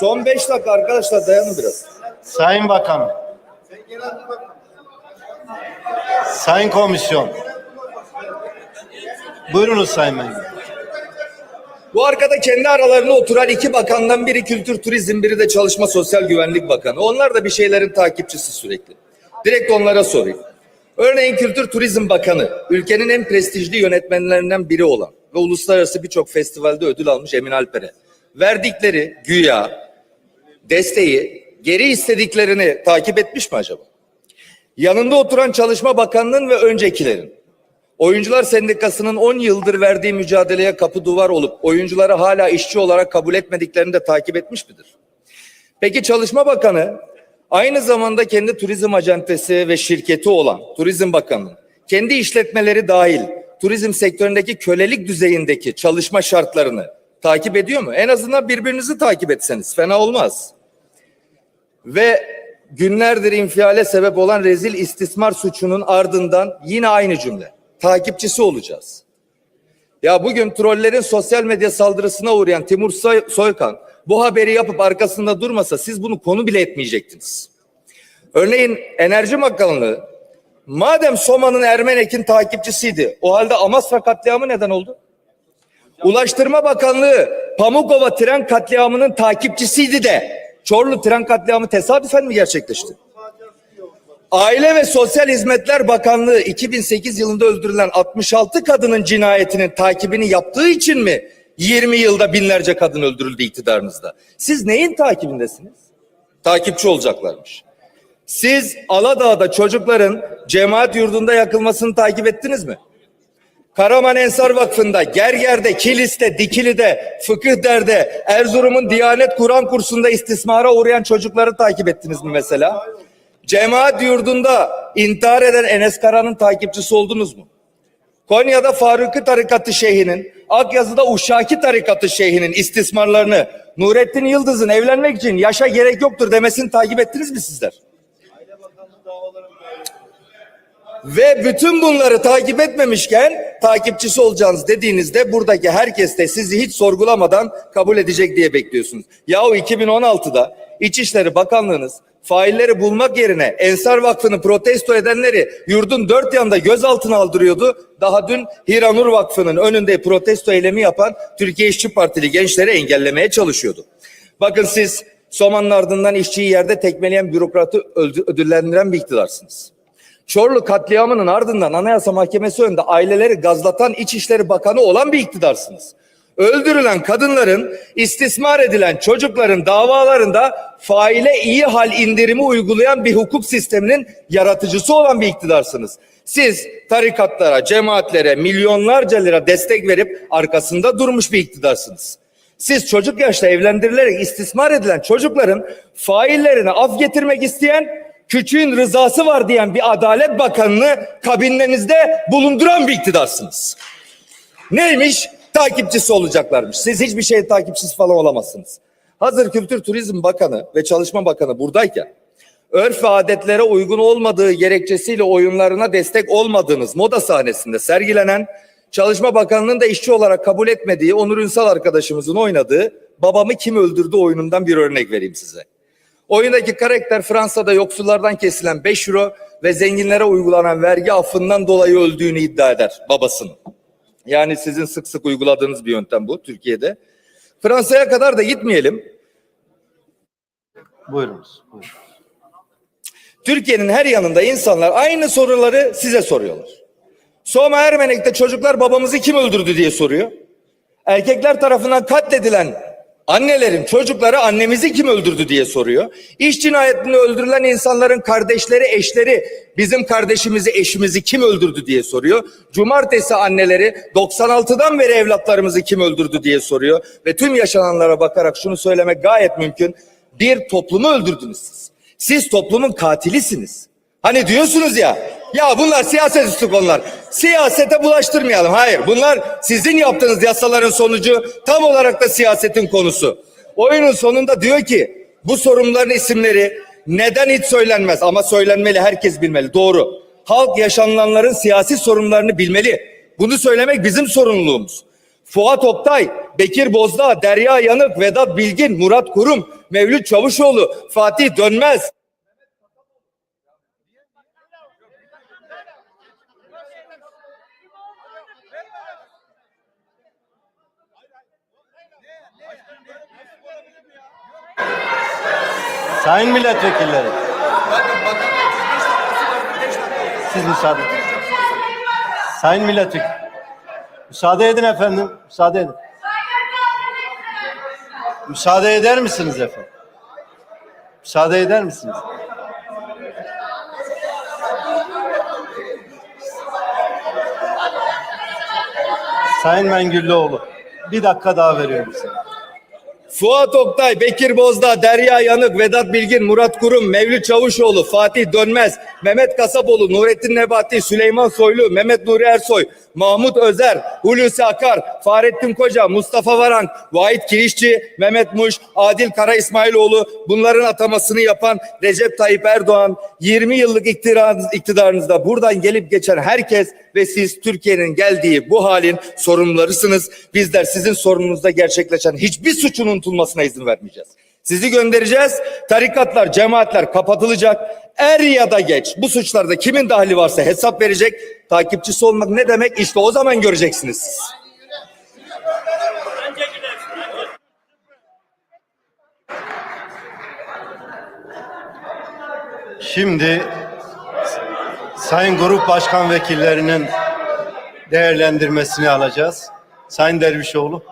Son 5 dakika arkadaşlar dayanın biraz. Sayın Bakan. Sayın Komisyon. Buyurunuz Sayın Bey. Bu arkada kendi aralarında oturan iki bakandan biri Kültür Turizm, biri de Çalışma Sosyal Güvenlik Bakanı. Onlar da bir şeylerin takipçisi sürekli. Direkt onlara sorayım. Örneğin Kültür Turizm Bakanı, ülkenin en prestijli yönetmenlerinden biri olan ve uluslararası birçok festivalde ödül almış Emin Alper'e. Verdikleri güya desteği geri istediklerini takip etmiş mi acaba? Yanında oturan Çalışma Bakanlığı'nın ve öncekilerin Oyuncular Sendikası'nın 10 yıldır verdiği mücadeleye kapı duvar olup oyuncuları hala işçi olarak kabul etmediklerini de takip etmiş midir? Peki Çalışma Bakanı aynı zamanda kendi turizm acentesi ve şirketi olan Turizm Bakanı kendi işletmeleri dahil turizm sektöründeki kölelik düzeyindeki çalışma şartlarını takip ediyor mu? En azından birbirinizi takip etseniz fena olmaz. Ve günlerdir infiale sebep olan rezil istismar suçunun ardından yine aynı cümle. Takipçisi olacağız. Ya bugün trollerin sosyal medya saldırısına uğrayan Timur Soy- Soykan bu haberi yapıp arkasında durmasa siz bunu konu bile etmeyecektiniz. Örneğin Enerji Bakanlığı madem Soma'nın Ermenek'in takipçisiydi o halde Amasra katliamı neden oldu? Ulaştırma Bakanlığı Pamukova tren katliamının takipçisiydi de Çorlu tren katliamı tesadüfen mi gerçekleşti? Aile ve Sosyal Hizmetler Bakanlığı 2008 yılında öldürülen 66 kadının cinayetinin takibini yaptığı için mi 20 yılda binlerce kadın öldürüldü iktidarınızda? Siz neyin takibindesiniz? Takipçi olacaklarmış. Siz Aladağ'da çocukların cemaat yurdunda yakılmasını takip ettiniz mi? Karaman Ensar Vakfı'nda, Gerger'de, Kilis'te, Dikili'de, Fıkıhder'de, Erzurum'un Diyanet Kur'an kursunda istismara uğrayan çocukları takip ettiniz mi mesela? Cemaat yurdunda intihar eden Enes Kara'nın takipçisi oldunuz mu? Konya'da Faruki Tarikatı Şeyhi'nin, Akyazı'da Uşaki Tarikatı Şeyhi'nin istismarlarını Nurettin Yıldız'ın evlenmek için yaşa gerek yoktur demesini takip ettiniz mi sizler? Ve bütün bunları takip etmemişken takipçisi olacağınız dediğinizde buradaki herkes de sizi hiç sorgulamadan kabul edecek diye bekliyorsunuz. Yahu 2016'da İçişleri Bakanlığınız failleri bulmak yerine Ensar Vakfı'nı protesto edenleri yurdun dört yanında gözaltına aldırıyordu. Daha dün Hiranur Vakfı'nın önünde protesto eylemi yapan Türkiye İşçi Partili gençleri engellemeye çalışıyordu. Bakın siz Soma'nın ardından işçiyi yerde tekmeleyen bürokratı ödüllendiren bir iktidarsınız. Çorlu katliamının ardından Anayasa Mahkemesi önünde aileleri gazlatan İçişleri Bakanı olan bir iktidarsınız. Öldürülen kadınların, istismar edilen çocukların davalarında faile iyi hal indirimi uygulayan bir hukuk sisteminin yaratıcısı olan bir iktidarsınız. Siz tarikatlara, cemaatlere milyonlarca lira destek verip arkasında durmuş bir iktidarsınız. Siz çocuk yaşta evlendirilerek istismar edilen çocukların faillerine af getirmek isteyen, küçüğün rızası var diyen bir adalet bakanını kabinlerinizde bulunduran bir iktidarsınız. Neymiş? Takipçisi olacaklarmış. Siz hiçbir şey takipçisi falan olamazsınız. Hazır Kültür Turizm Bakanı ve Çalışma Bakanı buradayken örf ve adetlere uygun olmadığı gerekçesiyle oyunlarına destek olmadığınız moda sahnesinde sergilenen Çalışma Bakanlığı'nın da işçi olarak kabul etmediği Onur Ünsal arkadaşımızın oynadığı Babamı Kim Öldürdü oyunundan bir örnek vereyim size. Oyundaki karakter Fransa'da yoksullardan kesilen 5 euro ve zenginlere uygulanan vergi affından dolayı öldüğünü iddia eder babasının. Yani sizin sık sık uyguladığınız bir yöntem bu Türkiye'de. Fransa'ya kadar da gitmeyelim. Buyurunuz. buyurun. Türkiye'nin her yanında insanlar aynı soruları size soruyorlar. Soma Ermenek'te çocuklar babamızı kim öldürdü diye soruyor. Erkekler tarafından katledilen annelerin çocukları annemizi kim öldürdü diye soruyor. İş cinayetinde öldürülen insanların kardeşleri, eşleri bizim kardeşimizi, eşimizi kim öldürdü diye soruyor. Cumartesi anneleri 96'dan beri evlatlarımızı kim öldürdü diye soruyor. Ve tüm yaşananlara bakarak şunu söylemek gayet mümkün. Bir toplumu öldürdünüz siz. Siz toplumun katilisiniz. Hani diyorsunuz ya, ya bunlar siyaset üstü konular. Siyasete bulaştırmayalım. Hayır, bunlar sizin yaptığınız yasaların sonucu tam olarak da siyasetin konusu. Oyunun sonunda diyor ki, bu sorunların isimleri neden hiç söylenmez ama söylenmeli, herkes bilmeli. Doğru. Halk yaşanılanların siyasi sorunlarını bilmeli. Bunu söylemek bizim sorumluluğumuz. Fuat Oktay, Bekir Bozdağ, Derya Yanık, Vedat Bilgin, Murat Kurum, Mevlüt Çavuşoğlu, Fatih Dönmez, Sayın milletvekilleri. Siz müsaade edin. Sayın milletvekili. Müsaade edin efendim. Müsaade edin. Müsaade eder misiniz efendim? Müsaade eder misiniz? Sayın Mengüllüoğlu. Bir dakika daha veriyorum size. Fuat Oktay, Bekir Bozdağ, Derya Yanık, Vedat Bilgin, Murat Kurum, Mevlüt Çavuşoğlu, Fatih Dönmez, Mehmet Kasapoğlu, Nurettin Nebati, Süleyman Soylu, Mehmet Nuri Ersoy, Mahmut Özer, Hulusi Akar, Fahrettin Koca, Mustafa Varank, Vahit Kirişçi, Mehmet Muş, Adil Kara İsmailoğlu bunların atamasını yapan Recep Tayyip Erdoğan 20 yıllık iktidarınız, iktidarınızda buradan gelip geçen herkes ve siz Türkiye'nin geldiği bu halin sorumlularısınız. Bizler sizin sorununuzda gerçekleşen hiçbir suçun unutulmasına izin vermeyeceğiz. Sizi göndereceğiz. Tarikatlar, cemaatler kapatılacak. Er ya da geç bu suçlarda kimin dahli varsa hesap verecek. Takipçisi olmak ne demek? İşte o zaman göreceksiniz. Şimdi Sayın Grup Başkan Vekillerinin değerlendirmesini alacağız. Sayın Dervişoğlu.